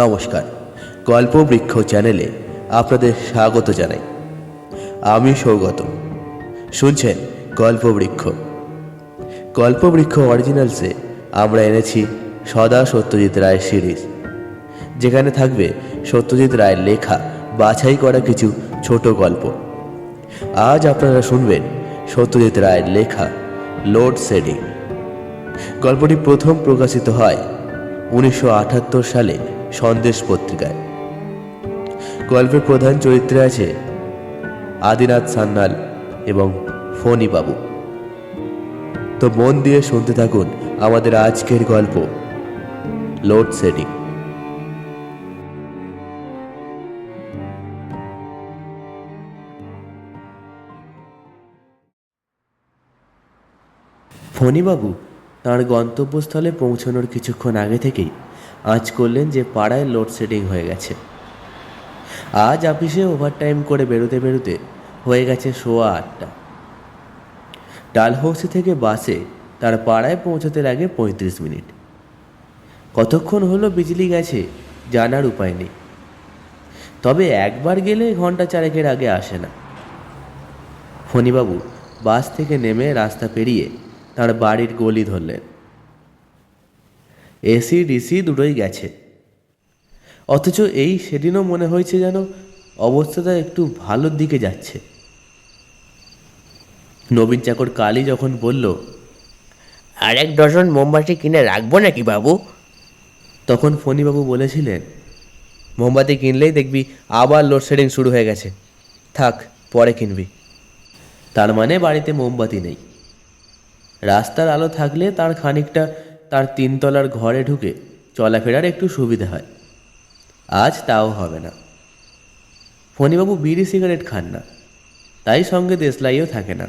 নমস্কার গল্পবৃক্ষ চ্যানেলে আপনাদের স্বাগত জানাই। আমি সৌগত। শুনছেন গল্পবৃক্ষ গল্পবৃক্ষ অরিজিনালসে আমরা এনেছি সদা সত্যজিৎ রায়ের সিরিজ, যেখানে থাকবে সত্যজিৎ রায়ের লেখা, বাছাই করা কিছু ছোট গল্প। আজ আপনারা শুনবেন সত্যজিৎ রায়ের লেখা, লোড শেডিং। গল্পটি প্রথম প্রকাশিত হয় উনিশশো আটাত্তর সালে সন্দেশ পত্রিকায়। গল্পের প্রধান চরিত্রে আছে আদিনাথ সান্যাল এবং ফণি বাবু। তো মন দিয়ে শুনতে থাকুন আমাদের আজকের গল্প, লোড শেডিং। ফণিবাবু তাঁর গন্তব্যস্থলে পৌঁছানোর কিছুক্ষণ আগে থেকেই আজ করলেন যে পাড়ায় লোডশেডিং হয়ে গেছে। আজ অফিসে ওভারটাইম করে বেরোতে বেরোতে হয়ে গেছে সোয়া আটটা। ডালহৌসি থেকে বাসে তার পাড়ায় পৌঁছতে লাগে পঁয়ত্রিশ মিনিট। কতক্ষণ হলো বিজলি গেছে জানার উপায় নেই। তবে একবার গেলে ঘণ্টা চারেকের আগে আসে না। ফণিবাবু বাস থেকে নেমে রাস্তা পেরিয়ে তার বাড়ির গলি ধরলেন। এসি ডিসি দুটোই গেছে। অথচ এই সেদিনও মনে হয়েছে যেন অবস্থাটা একটু ভালোর দিকে যাচ্ছে। নবীন চাকর কালী যখন বলল আর এক ডজন মোমবাতি কিনে রাখব নাকি বাবু? তখন ফণিবাবু বলেছিলেন মোমবাতি কিনলেই দেখবি আবার লোডশেডিং শুরু হয়ে গেছে। থাক পরে কিনবি। তার মানে বাড়িতে মোমবাতি নেই। রাস্তার আলো থাকলে তার খানিকটা তার তিনতলার ঘরে ঢুকে চলাফেরার একটু সুবিধা হয়। আজ তাও হবে না। ফণিবাবু বিড়ি সিগারেট খান না। তাই সঙ্গে দেশলাইও থাকে না।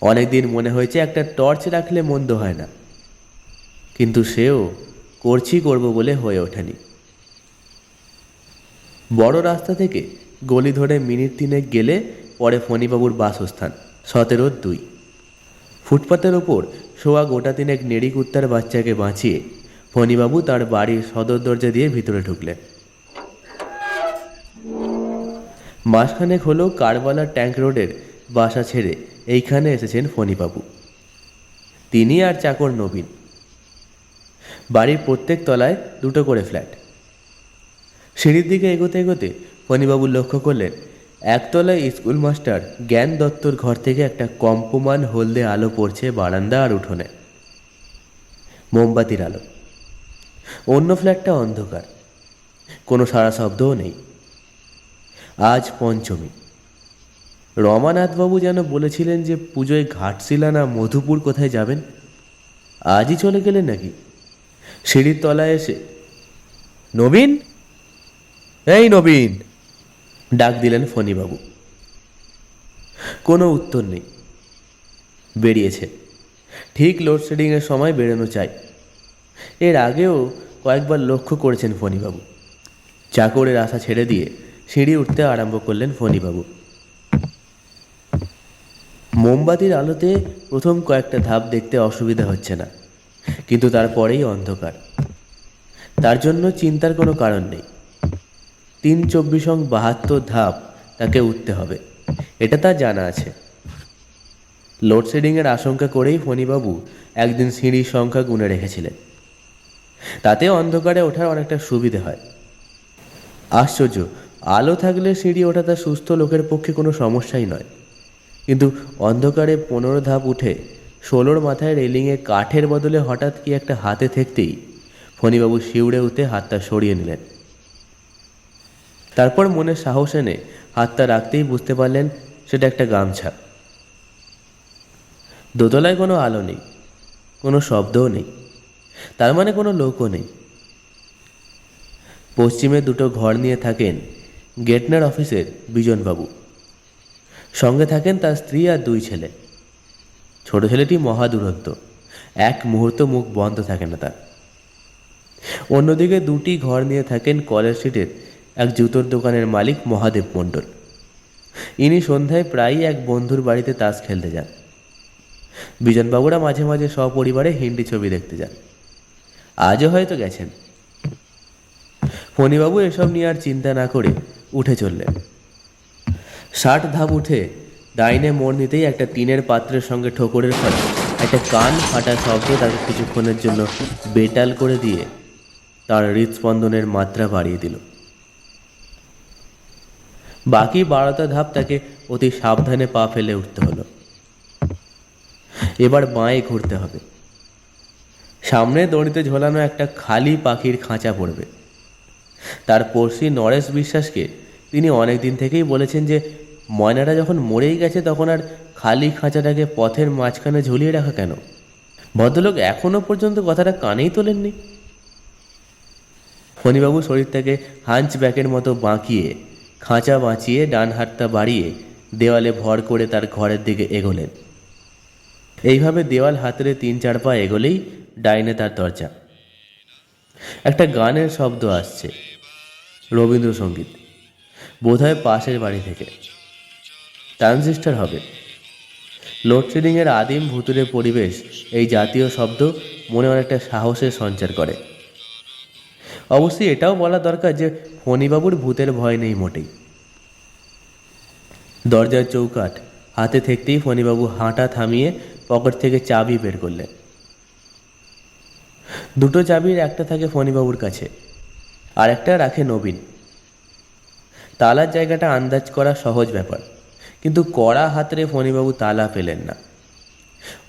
অনেকদিন মনে হয়েছে একটা টর্চ রাখলে মন্দ হয় না। কিন্তু সেও করছি করব বলে হয়ে ওঠেনি। বড় রাস্তা থেকে গলি ধরে মিনিট তিনেক গেলে পরে ফণিবাবুর বাসস্থান, সতেরো দুই। ফুটপাতের ওপর শোয়া গোটা তিনেক নেড়ি কুত্তার বাচ্চাকে বাঁচিয়ে ফণিবাবু তার বাড়ির সদর দরজা দিয়ে ভিতরে ঢুকলেন। মাসখানেক হলো কারবালা ট্যাঙ্ক রোডের বাসা ছেড়ে এইখানে এসেছেন ফণিবাবু। তিনি আর চাকর নবীন। বাড়ির প্রত্যেক তলায় দুটো করে ফ্ল্যাট। সিঁড়ির দিকে এগোতে এগোতে ফণিবাবু লক্ষ্য করলেন একতলায় স্কুল মাস্টার জ্ঞান দত্তর ঘর থেকে একটা কম্পমান হলদে আলো পড়ছে বারান্দা আর উঠোনে। মোমবাতির আলো। অন্য ফ্ল্যাটটা অন্ধকার। কোনো সারা শব্দও নেই। আজ পঞ্চমী। রমানাথবাবু যেন বলেছিলেন যে পুজোয় ঘাটশিলা না মধুপুর কোথায় যাবেন, আজই চলে গেলেন নাকি? সিঁড়ির তলায় এসে, নবীন? এই নবীন! ডাক দিলেন ফণিবাবু। কোনো উত্তর নেই। বেরিয়েছে। ঠিক লোডশেডিংয়ের সময় বেরোনো চাই। এর আগেও কয়েকবার লক্ষ্য করেছেন ফণিবাবু। চাকরের আশা ছেড়ে দিয়ে সিঁড়ি উঠতে আরম্ভ করলেন ফণিবাবু। মোমবাতির আলোতে প্রথম কয়েকটা ধাপ দেখতে অসুবিধা হচ্ছে না, কিন্তু তারপরেই অন্ধকার। তার জন্য চিন্তার কোনো কারণ নেই। তিন চব্বিশ অং বাহাত্তর ধাপ তাকে উঠতে হবে। এটা তার জানা আছে। লোডশেডিংয়ের আশঙ্কা করেই ফণিবাবু একদিন সিঁড়ির সংখ্যা গুনে রেখেছিলেন। তাতে অন্ধকারে ওঠার অনেকটা সুবিধে হয়। আশ্চর্য, আলো থাকলে সিঁড়ি ওঠা তার সুস্থ লোকের পক্ষে কোনো সমস্যাই নয়। কিন্তু অন্ধকারে পনেরো ধাপ উঠে ষোলোর মাথায় রেলিংয়ে কাঠের বদলে হঠাৎ কি একটা হাতে থাকতেই ফণিবাবু শিউড়ে উঠে হাতটা সরিয়ে নিলেন। তারপর মনে সাহস এনে হাতটা রাখতেই বুঝতে পারলেন সেটা একটা গামছা। দোতলায় কোনো আলো নেই, কোনো শব্দও নেই, তার মানে কোনো লোকও নেই। পশ্চিমে দুটো ঘর নিয়ে থাকেন গেটনার অফিসের বিজনবাবু। সঙ্গে থাকেন তার স্ত্রী আর দুই ছেলে। ছোট ছেলেটি মহা এক মুহূর্ত মুখ বন্ধ থাকে না তার। অন্যদিকে দুটি ঘর নিয়ে থাকেন কলেজ স্ট্রিটের এক জুতোর দোকানের মালিক মহাদেব মণ্ডল। ইনি সন্ধ্যায় প্রায়ই এক বন্ধুর বাড়িতে তাস খেলতে যান। বিজনবাবুরা মাঝে মাঝে সপরিবারে হিন্দি ছবি দেখতে যান। আজও হয়তো গেছেন। ফণিবাবু এসব নিয়ে আর চিন্তা না করে উঠে চললেন। ষাট ধাপ উঠে ডাইনে মোড় নিতেই একটা টিনের পাত্রের সঙ্গে ঠোকরের ফলে, একটা কান ফাটা শব্দ তাকে কিছুক্ষণের জন্য বেটাল করে দিয়ে তার হৃদস্পন্দনের মাত্রা বাড়িয়ে দিল। বাকি বারোটা ধাপ তাকে অতি সাবধানে পা ফেলে উঠতে হলো। এবার বাঁয়ে ঘুরতে হবে। সামনে দড়িতে ঝোলানো একটা খালি পাখির খাঁচা পড়বে। তার পড়শি নরেশ বিশ্বাসকে তিনি অনেক দিন থেকেই বলেছেন যে, ময়নাটা যখন মরেই গেছে তখন আর খালি খাঁচাটাকে পথের মাঝখানে ঝুলিয়ে রাখা কেন? ভদ্রলোক এখনও পর্যন্ত কথাটা কানেই তোলেননি। ফণিবাবু শরীরটাকে হাঞ্চ ব্যাকের মতো বাঁকিয়ে খাঁচা বাঁচিয়ে, ডান হাতটা বাড়িয়ে দেওয়ালে ভর করে তার ঘরের দিকে এগোলেন। এইভাবে দেওয়াল হাতরে তিন চার পা এগোলেই ডাইনে তার দরজা। একটা গানের শব্দ আসছে। রবীন্দ্রসঙ্গীত। বোধহয় পাশের বাড়ি থেকে। ট্রানজিস্টার হবে। লোডশেডিংয়ের আদিম ভুতুরে পরিবেশ, এই জাতীয় শব্দ মনে অনেকটা সাহসের সঞ্চার করে। অবশ্যই এটাও বলা দরকার যে ফণিবাবুর ভূতের ভয় নেই মোটেই। দরজার চৌকাঠ, হাতে থাকতেই ফণিবাবু হাঁটা থামিয়ে পকেট থেকে চাবি বের করলেন। দুটো চাবির একটা থাকে ফণিবাবুর কাছে, আর একটা রাখে নবীন। তালার জায়গাটা আন্দাজ করা সহজ ব্যাপার, কিন্তু কড়া হাতরে ফণিবাবু তালা পেলেন না।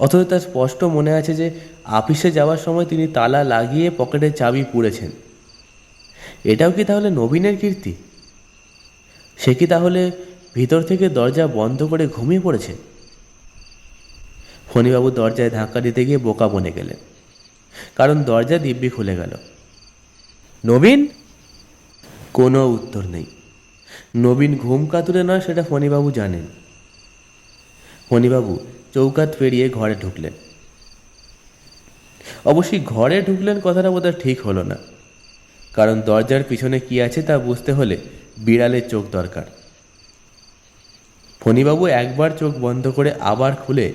অথচ তার স্পষ্ট মনে আছে যে আপিসে যাওয়ার সময় তিনি তালা লাগিয়ে পকেটে চাবি পুড়েছেন। এটাও কি তাহলে নবীনের কীর্তি? সে কি তাহলে ভিতর থেকে দরজা বন্ধ করে ঘুমিয়ে পড়েছে? ফণিবাবু দরজায় ধাক্কা দিতে গিয়ে বোকা বনে গেলেন, কারণ দরজা দিব্যি খুলে গেল। নবীন? কোনো উত্তর নেই। নবীন ঘুম কাতুরে নয়, সেটা ফণিবাবু জানেন। ফণিবাবু চৌকাত পেরিয়ে ঘরে ঢুকলেন। অবশ্যই ঘরে ঢুকলেন কথাটা বোধহয় ঠিক হলো না। কারণ দরজার পিছনে কি আছে তা বুঝতে হলে বিড়ালের চোখ দরকার। ফণিবাবু একবার চোখ বন্ধ করে আবার খুলে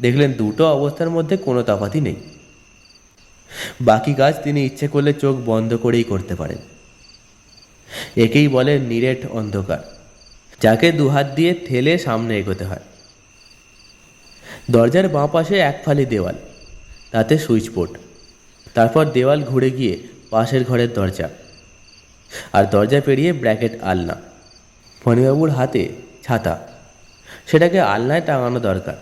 দেখলেন দুটো অবস্থার মধ্যে কোনো তফাতই নেই। বাকি কাজ তিনি ইচ্ছে করলে চোখ বন্ধ করেই করতে পারেন। একেই বলে নিরেট অন্ধকার, যাকে দুহাত দিয়ে ঠেলে সামনে এগোতে হয়। দরজার বাঁ পাশে এক ফালি দেওয়াল, তাতে সুইচ বোর্ড, তারপর দেওয়াল ঘুরে গিয়ে পাশের ঘরের দরজা। আর দরজা পেরিয়ে ব্র্যাকেট আলনা। ফণিবাবুর হাতে ছাতা। সেটাকে আলনায় টাঙানো দরকার।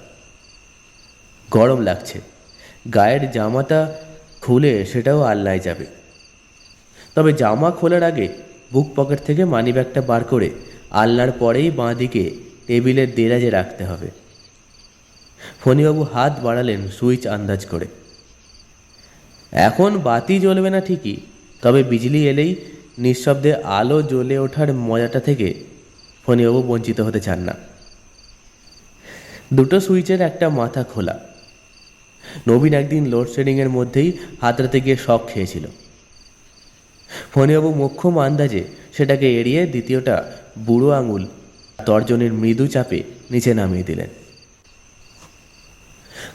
গরম লাগছে। গায়ের জামাটা খুলে সেটাও আলনায় যাবে। তবে জামা খোলার আগে বুক পকেট থেকে মানিব্যাগটা বার করে আলনার পরেই বাঁ দিকে টেবিলের দেরাজে রাখতে হবে। ফণিবাবু হাত বাড়ালেন সুইচ আন্দাজ করে। এখন বাতি জ্বলবে না ঠিকই, তবে বিজলি এলেই নিঃশব্দে আলো জ্বলে ওঠার মজাটা থেকে ফণিবাবু বঞ্চিত হতে চান না। দুটো সুইচের একটা মাথা খোলা। নবীন একদিন লোডশেডিংয়ের মধ্যেই হাতড়াতে গিয়ে শখ খেয়েছিল। ফণিবাবু মোক্ষম আন্দাজে সেটাকে এড়িয়ে দ্বিতীয়টা বুড়ো আঙুল তর্জনের মৃদু চাপে নিচে নামিয়ে দিলেন।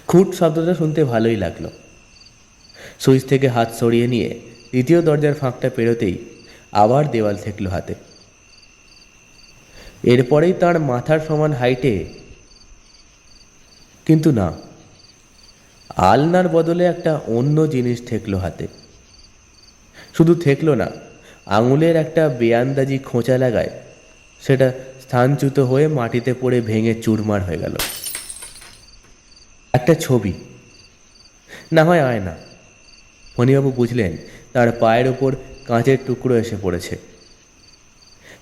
খুঁট শব্দটা শুনতে ভালোই লাগল। সুইচ থেকে হাত সরিয়ে নিয়ে দ্বিতীয় দরজার ফাঁকটা পেরোতেই আবার দেওয়াল ঠেকলো হাতে। এরপরেই তার মাথার সমান হাইটে কিন্তু না, আলনার বদলে একটা অন্য জিনিস ঠেকলো হাতে। শুধু ঠেকলো না, আঙুলের একটা বেয়ান্দাজি খোঁচা লাগায় সেটা স্থানচ্যুত হয়ে মাটিতে পড়ে ভেঙে চুরমার হয়ে গেল। একটা ছবি। না হয় আয়না। ফণিবাবু বুঝলেন, তার পায়ের ওপর কাঁচের টুকরো এসে পড়েছে।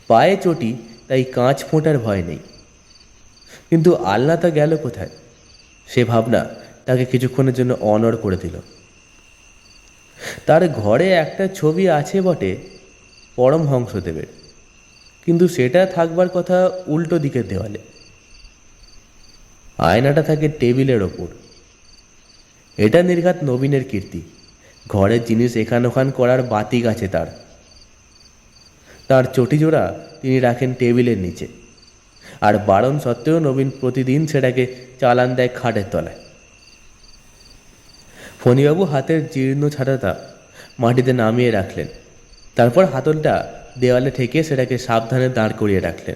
পায়ে চটি, তাই কাঁচ ফোঁটার ভয় নেই। কিন্তু আলনাটা গেল কোথায়? সে ভাবনা তাকে কিছুক্ষণের জন্য অনড় করে দিল। তার ঘরে একটা ছবি আছে বটে পরম পরমহংসদেবের। কিন্তু সেটা থাকবার কথা উল্টো দিকের দেওয়ালে। আয়নাটা থাকে টেবিলের ওপর। এটা নির্ঘাত নবীনের কীর্তি। ঘরের জিনিস এখান ওখান করার বাতিক আছে তার। তার চটিজোড়া তিনি রাখেন টেবিলের নিচে। আর বারণ সত্ত্বেও নবীন প্রতিদিন সেটাকে চালান দেয় খাটের তলায়। ফণিবাবু হাতের জীর্ণ ছাতাটা মাটিতে নামিয়ে রাখলেন। তারপর হাতলটা দেওয়ালে ঠেকে সেটাকে সাবধানে দাঁড় করিয়ে রাখলেন।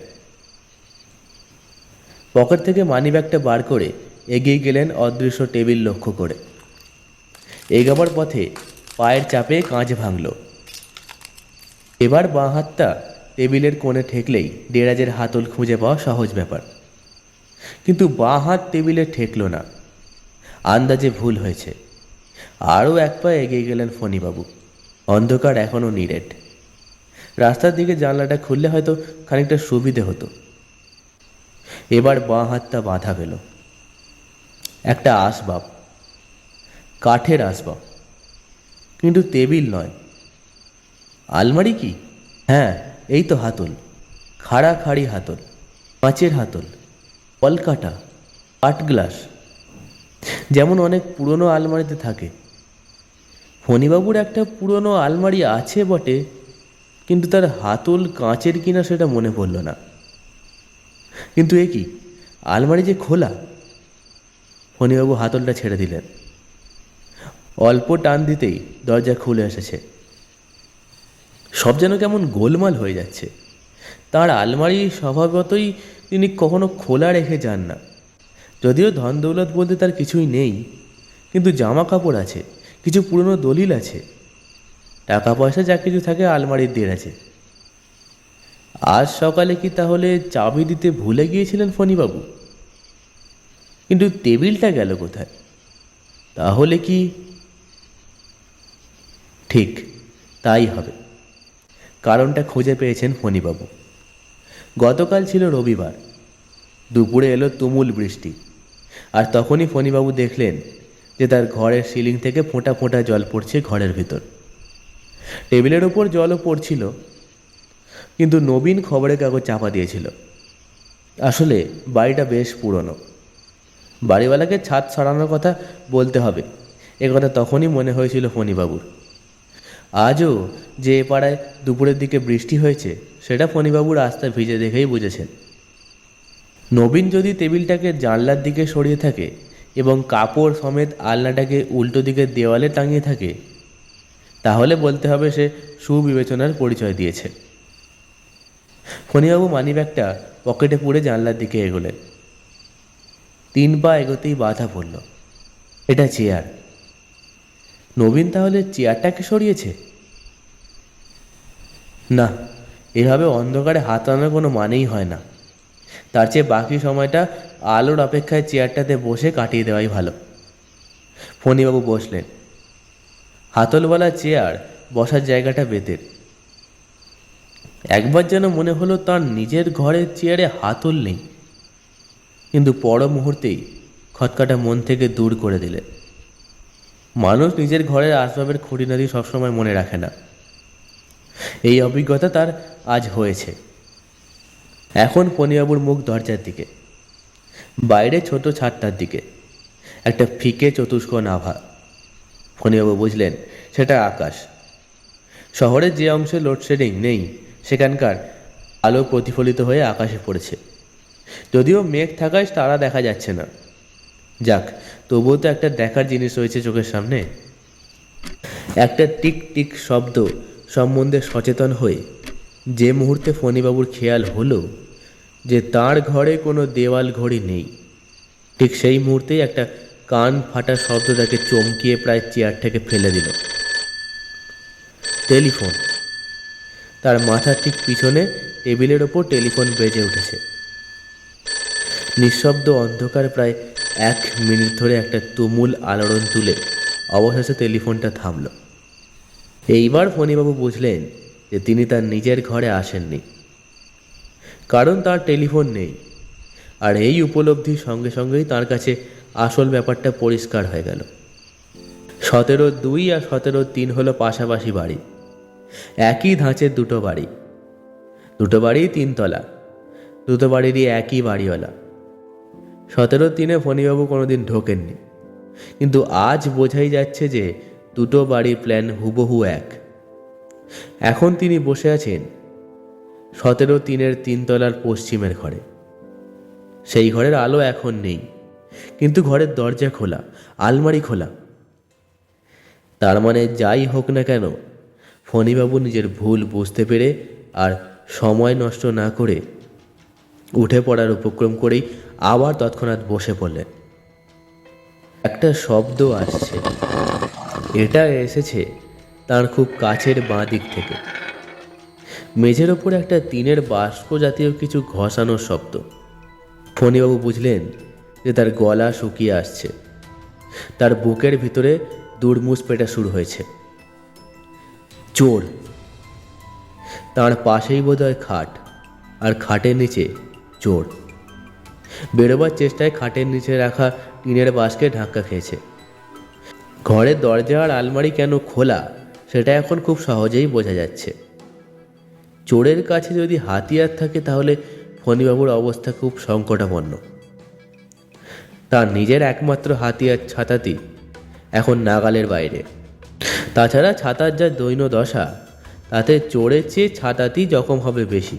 পকেট থেকে মানিব্যাগটা বার করে এগিয়ে গেলেন অদৃশ্য টেবিল লক্ষ্য করে। এগাবার পথে পায়ের চাপে কাঁচ ভাঙল। এবার বাঁ হাতটা টেবিলের কোণে ঠেকলেই দেরাজের হাতল খুঁজে পাওয়া সহজ ব্যাপার। কিন্তু বাঁ হাত টেবিলে ঠেকল না। আন্দাজে ভুল হয়েছে। আরও এক পা এগিয়ে গেলেন ফণিবাবু। অন্ধকার এখনও নিরেট। রাস্তার দিকে জানলাটা খুললে হয়তো খানিকটা সুবিধে হতো। এবার বাঁ হাতটা বাঁধা পেল একটা আসবাব। কাঠের আসবাব। কিন্তু টেবিল নয়। আলমারি কি? হ্যাঁ এই তো হাতল। খাড়া খাড়ি হাতল, কাঁচের হাতল কলকাটা কাঠ গ্লাস। যেমন অনেক পুরনো আলমারিতে থাকে। ফণিবাবুর একটা পুরনো আলমারি আছে বটে, কিন্তু তার হাতল কাঁচের কিনা সেটা মনে পড়ল না। কিন্তু এ কি? আলমারি যে খোলা। ফণিবাবু হাতলটা ছেড়ে দিলেন। অল্প টান দিতেই দরজা খুলে এসেছে। সব যেন কেমন গোলমাল হয়ে যাচ্ছে। তার আলমারি স্বভাবতই তিনি কখনো খোলা রেখে যান না। যদিও ধন দৌলত বলতে তার কিছুই নেই, কিন্তু জামা কাপড় আছে, কিছু পুরনো দলিল আছে। টাকা পয়সা যা কিছু থাকে আলমারির দের আছে। আজ সকালে কি তাহলে চাবি দিতে ভুলে গিয়েছিলেন ফণিবাবু? কিন্তু টেবিলটা গেল কোথায়? তাহলে কি ঠিক, তাই হবে। কারণটা খুঁজে পেয়েছেন ফণিবাবু। গতকাল ছিল রবিবার। দুপুরে এলো তুমুল বৃষ্টি। আর তখনই ফণিবাবু দেখলেন যে তার ঘরের সিলিং থেকে ফোঁটা ফোঁটা জল পড়ছে ঘরের ভিতর। টেবিলের ওপর জলও পড়ছিল, কিন্তু নবীন খবরের কাগজ চাপা দিয়েছিল। আসলে বাড়িটা বেশ পুরনো। বাড়িওয়ালাকে ছাদ সরানোর কথা বলতে হবে, এ কথা তখনই মনে হয়েছিল ফণিবাবুর। আজও যে এ পাড়ায় দুপুরের দিকে বৃষ্টি হয়েছে, সেটা ফণিবাবুর রাস্তা ভিজে দেখেই বুঝেছেন। নবীন যদি টেবিলটাকে জানলার দিকে সরিয়ে থাকে এবং কাপড় সমেত আলনাটাকে উল্টো দিকে দেওয়ালে টাঙিয়ে থাকে, তাহলে বলতে হবে সে সুবিবেচনার পরিচয় দিয়েছে। ফণিবাবু মানিব্যাগটা পকেটে পুড়ে জানলার দিকে এগোলেন। তিন পা এগোতেই বাধা পড়ল। এটা চেয়ার। নবীন তাহলে চেয়ারটাকে সরিয়েছে? না, এভাবে অন্ধকারে হাত আনার কোনো মানেই হয় না। তার চেয়ে বাকি সময়টা আলোর অপেক্ষায় চেয়ারটাতে বসে কাটিয়ে দেওয়াই ভালো। ফণিবাবু বসলেন। হাতলওয়ালা চেয়ার বসার জায়গাটা বেতের। একবার যেন মনে হলো তার নিজের ঘরের চেয়ারে হাতল নেই। কিন্তু পর মুহূর্তেই খটকাটা মন থেকে দূর করে দিলেন। মানুষ নিজের ঘরের আসবাবের খুঁটিনাটি সবসময় মনে রাখে না। এই অভিজ্ঞতা তার আজ হয়েছে। এখন পনিবাবুর মুখ দরজার দিকে, বাইরে ছোট ছাদটার দিকে, একটা ফিকে চতুষ্ক নাভা। ফণিবাবু বুঝলেন, সেটা আকাশ। শহরের যে অংশে লোডশেডিং নেই, সেখানকার আলো প্রতিফলিত হয়ে আকাশে পড়েছে। যদিও মেঘ থাকায় তারা দেখা যাচ্ছে না। যাক, তবুও তো একটা দেখার জিনিস রয়েছে চোখের সামনে। একটা টিক টিক শব্দ সম্বন্ধে সচেতন হয়ে যে মুহূর্তে ফণিবাবুর খেয়াল হলো যে তার ঘরে কোনো দেওয়াল ঘড়ি নেই, ঠিক সেই মুহূর্তেই একটা কান ফাটা শব্দ তাকে চমকিয়ে প্রায় চেয়ার থেকে ফেলে দিল। টেলিফোন। তার মাথার ঠিক পিছনে টেবিলের ওপর টেলিফোন বেজে উঠেছে। নিঃশব্দ অন্ধকার প্রায় এক মিনিট ধরে একটা তুমুল আলোড়ন তুলে অবশেষে টেলিফোনটা থামল। এইবার ফণিবাবু বুঝলেন যে তিনি তার নিজের ঘরে আসেননি। কারণ তার টেলিফোন নেই। আর এই উপলব্ধির সঙ্গে সঙ্গেই তার কাছে আসল ব্যাপারটা পরিষ্কার হয়ে গেল। সতেরো দুই আর সতেরো তিন হলো পাশাপাশি বাড়ি। একই ধাঁচের দুটো বাড়ি। দুটো বাড়ি তিনতলা। দুটো বাড়িরই একই বাড়িওয়ালা। সতেরো তিনে ফণিবাবু কোনোদিন ঢোকেননি। কিন্তু আজ বোঝাই যাচ্ছে যে দুটো বাড়ির প্ল্যান হুবহু এক। এখন তিনি বসে আছেন সতেরো তিনের তিনতলার পশ্চিমের ঘরে। সেই ঘরের আলো এখন নেই, কিন্তু ঘরের দরজা খোলা, আলমারি খোলা। তার মানে যাই হোক না কেন, ফণিবাবু নিজের ভুল বুঝতে পেরে আর সময় নষ্ট না করে উঠে পড়ার উপক্রম করেই আবার তৎক্ষণাৎ বসে পড়লেন। একটা শব্দ আসছে। এটা এসেছে তার খুব কাছের বাঁ দিক থেকে। মেঝের ওপর একটা টিনের বাষ্প জাতীয় কিছু ঘষানোর শব্দ। ফণিবাবু বুঝলেন যে তার গলা শুকিয়ে আসছে। তার বুকের ভিতরে দুর্মুস পেটা শুরু হয়েছে। চোর। তার পাশেই বোধহয় খাট, আর খাটের নিচে চোর। বেরোবার চেষ্টায় খাটের নিচে রাখা টিনের বাসকে ধাক্কা খেয়েছে। ঘরের দরজা আর আলমারি কেন খোলা, সেটা এখন খুব সহজেই বোঝা যাচ্ছে। চোরের কাছে যদি হাতিয়ার থাকে, তাহলে ফণিবাবুর অবস্থা খুব সংকটাপন্ন। তার নিজের একমাত্র হাতিয়ার ছাতাতি এখন নাগালের বাইরে। তাছাড়া ছাতার যা দৈন্য দশা তাতে চোরের চেয়ে ছাতাতি জখম হবে বেশি।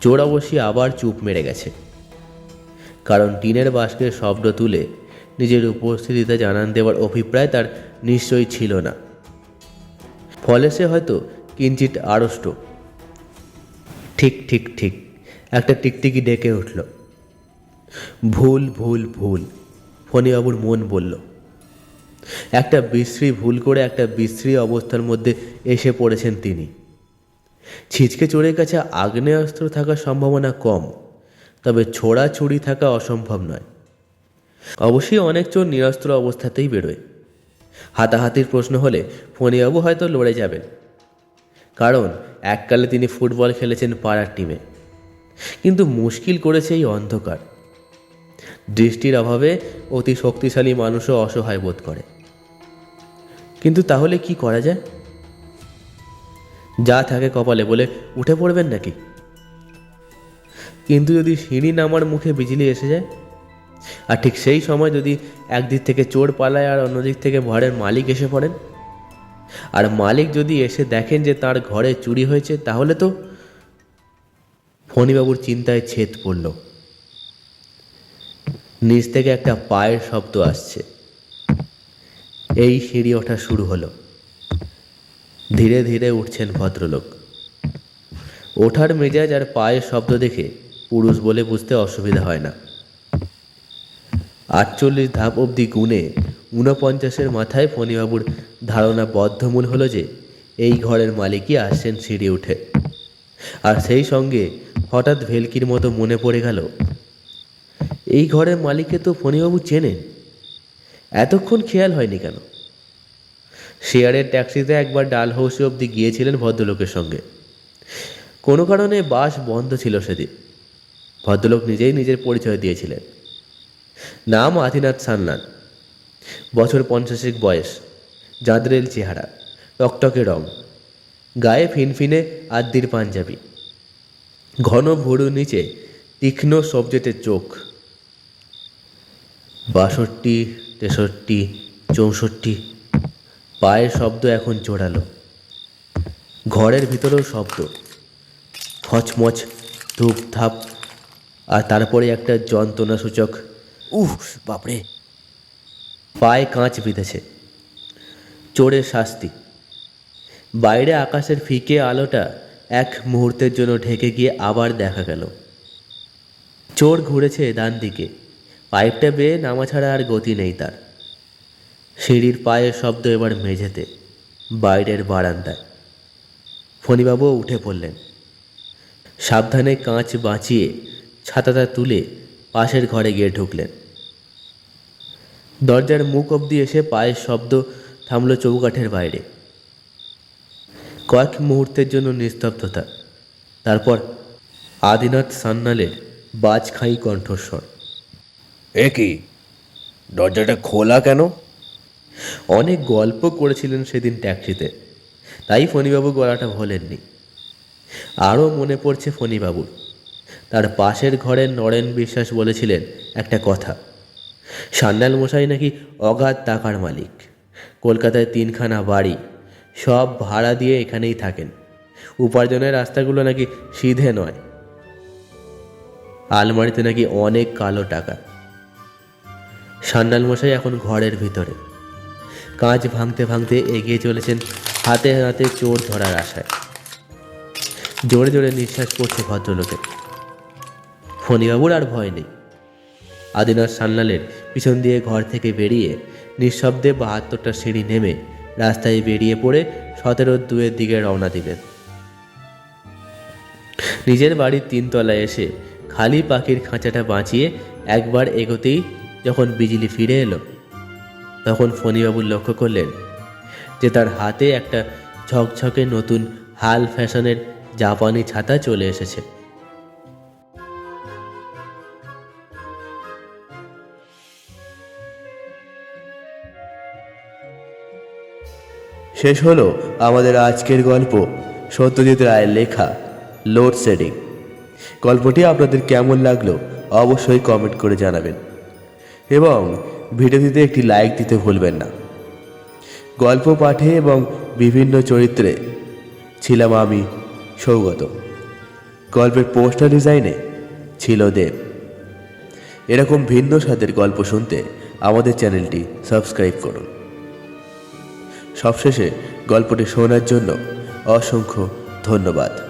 চোর অবশ্যই আবার চুপ মেরে গেছে। কারণ টিনের বাস্কের শব্দ তুলে নিজের উপস্থিতিতে জানান দেওয়ার অভিপ্রায় তার নিশ্চয়ই ছিল না। ফলে সে হয়তো কিঞ্চিত আড়ষ্ট। ঠিক ঠিক ঠিক, একটা টিকটিকি ডেকে উঠল। ভুল ভুল ভুল, ফণিবাবুর মন বলল। একটা বিশ্রী ভুল করে একটা বিশ্রী অবস্থার মধ্যে এসে পড়েছেন তিনি। ছিচকে চোরের কাছে আগ্নেয়াস্ত্র থাকার সম্ভাবনা কম, তবে ছোড়া ছুরি থাকা অসম্ভব নয়। অবশ্যই অনেক চোর নিরস্ত্র অবস্থাতেই বেরোয়। হাতাহাতির প্রশ্ন হলে ফণিবাবু হয়তো লড়ে যাবেন। কারণ এককালে তিনি ফুটবল খেলেছেন পাড়ার টিমে। কিন্তু মুশকিল করেছে এই অন্ধকার। দৃষ্টির অভাবে অতি শক্তিশালী মানুষও অসহায় বোধ করে। কিন্তু তাহলে কি করা যায়? যা থাকে কপালে বলে উঠে পড়বেন নাকি? কিন্তু যদি সিঁড়ি নামার মুখে বিজলি এসে যায়? আর ঠিক সেই সময় যদি একদিক থেকে চোর পালায় আর অন্যদিক থেকে ঘরের মালিক এসে পড়েন? আর মালিক যদি এসে দেখেন যে তার ঘরে চুরি হয়েছে, তাহলে তো ফণিবাবুর চিন্তায় ছেদ পড়ল। নিচ থেকে একটা পায়ের শব্দ আসছে। এই সিঁড়ি ওঠা শুরু হলো। ধীরে ধীরে উঠছেন ভদ্রলোক। ওঠার মেজাজ আর পায়ের শব্দ দেখে পুরুষ বলে বুঝতে অসুবিধা হয় না। আটচল্লিশ ধাপ অবধি গুণে ঊনপঞ্চাশের মাথায় ফণিবাবুর ধারণা বদ্ধমূল হলো যে, এই ঘরের মালিকই আসছেন সিঁড়ি উঠে। আর সেই সঙ্গে হঠাৎ ভেলকির মতো মনে পড়ে গেল, এই ঘরের মালিককে তো ফণিবাবু চেনেন। এতক্ষণ খেয়াল হয়নি কেন? শেয়ারের ট্যাক্সিতে একবার ডালহৌসি অবধি গিয়েছিলেন ভদ্রলোকের সঙ্গে। কোনো কারণে বাস বন্ধ ছিল সেদিন। ভদ্রলোক নিজেই নিজের পরিচয় দিয়েছিলেন। নাম আদিনাথ সান্নান বছর পঞ্চাশেক বয়স। জাঁদরেল চেহারা। টকটকে রং। গায়ে ফিনফিনে আদ্দির পাঞ্জাবি। ঘন ভুরুর নিচে তীক্ষ্ণ সবজেটের চোখ। বাষট্টি, তেষট্টি, চৌষট্টি পায়ের শব্দ এখন জোরালো ঘরের ভিতরেও শব্দ। খচমচ ধূপ ধাপ আর তারপরে একটা যন্ত্রণাসূচক উহ বাপরে! পায়ে কাঁচ বিঁধেছে। চোরের শাস্তি। বাইরে আকাশের ফিকে আলোটা এক মুহূর্তের জন্য ঢেকে গিয়ে আবার দেখা গেল। চোর ঘুরেছে ডান দিকে পাইপটা বেয়ে নামা ছাড়া আর গতি নেই তার। সিঁড়ির পায়ের শব্দ এবার মেঝেতে, বাইরের বারান্দায়। ফণিবাবুও উঠে পড়লেন। সাবধানে কাঁচ বাঁচিয়ে ছাতাটা তুলে পাশের ঘরে গিয়ে ঢুকলেন। দরজার মুখ অবধি এসে পায়ের শব্দ থামল চৌকাঠের বাইরে। কয়েক মুহূর্তের জন্য নিস্তব্ধতা, তারপর আদিনাথ সান্নালের বাজখাই কণ্ঠস্বর। এ কি? দরজাটা খোলা কেন? অনেক গল্প করেছিলেন সেদিন ট্যাক্সিতে। তাই ফণিবাবু গলাটা ভোলেননি। আরও মনে পড়ছে ফণিবাবুর। তার পাশের ঘরের নরেন বিশ্বাস বলেছিলেন একটা কথা। সান্যাল মশাই নাকি অগাধ টাকার মালিক। কলকাতায় তিনখানা বাড়ি, সব ভাড়া দিয়ে এখানেই থাকেন। উপার্জনের রাস্তাগুলো নাকি সিধে নয়। আলমারিতে নাকি অনেক কালো টাকা। সান্যাল মশাই এখন ঘরের ভিতরে। কাঁচ ভাঙতে ভাঙতে এগিয়ে চলেছেন হাতে হাতে চোর ধরার আশায়। জোরে জোরে নিঃশ্বাস পড়ছে ভদ্রলোকের। ফণিবাবুর আর ভয় নেই। আদিনাথ সান্যালের পিছন দিয়ে ঘর থেকে বেরিয়ে নিঃশব্দে বাহাত্তরটা সিঁড়ি নেমে রাস্তায় বেরিয়ে পড়ে সতেরো দুয়ের দিকে রওনা দিলেন। নিজের বাড়ির তিনতলায় এসে খালি পাখির খাঁচাটা বাঁচিয়ে একবার এগোতেই যখন বিজলি ফিরে এলো তখন ফণিবাবু লক্ষ্য করলেন যে তার হাতে একটা ঝকঝকে নতুন হাল ফ্যাশনের জাপানি ছাতা চলে এসেছে। শেষ হলো আমাদের আজকের গল্প, সত্যজিৎ রায়ের লেখা লোডশেডিং গল্পটি আপনাদের কেমন লাগল অবশ্যই কমেন্ট করে জানাবেন। এবং ভিডিওটিতে একটি লাইক দিতে ভুলবেন না। গল্প, পাঠে এবং বিভিন্ন চরিত্রে ছিলাম আমি সৌগত। গল্পের পোস্টার ডিজাইনে ছিল দেব। এরকম ভিন্ন স্বাদের গল্প শুনতে আমাদের চ্যানেলটি সাবস্ক্রাইব করুন। সবশেষে গল্পটি শোনার জন্য অসংখ্য ধন্যবাদ।